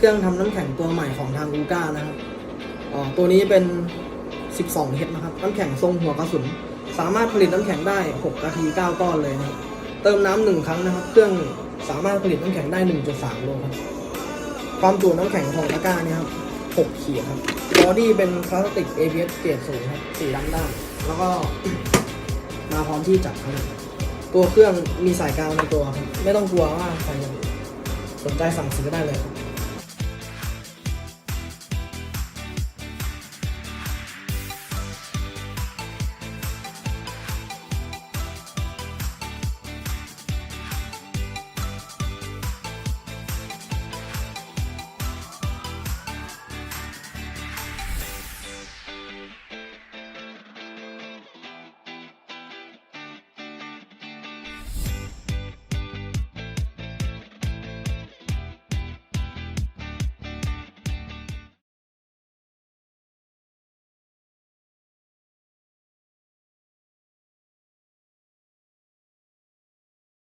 เครื่องทำน้ำแข็งตัวใหม่ของทางอูก้านะครับอ๋อตัวนี้เป็น 12 เฮดนะครับ น้ำแข็งทรงหัวกระสุน สามารถผลิตน้ำแข็งได้ 6 นาที 9 ก้อนเลยนะครับ เติมน้ำหนึ่งครั้งนะครับ เครื่องสามารถผลิตน้ำแข็งได้ 1.3 โลครับ ความจุน้ำแข็งของตะกร้าเนี่ยครับ 6 ขีดครับบอดี้เป็นพลาสติก ABS เกรดสูงครับสีดำด้าน แล้วก็มาพร้อมที่จับครับตัวเครื่องมีสายกาวในตัวครับไม่ต้องกลัวว่าใครจะสนใจสั่งซื้อได้เลยครับ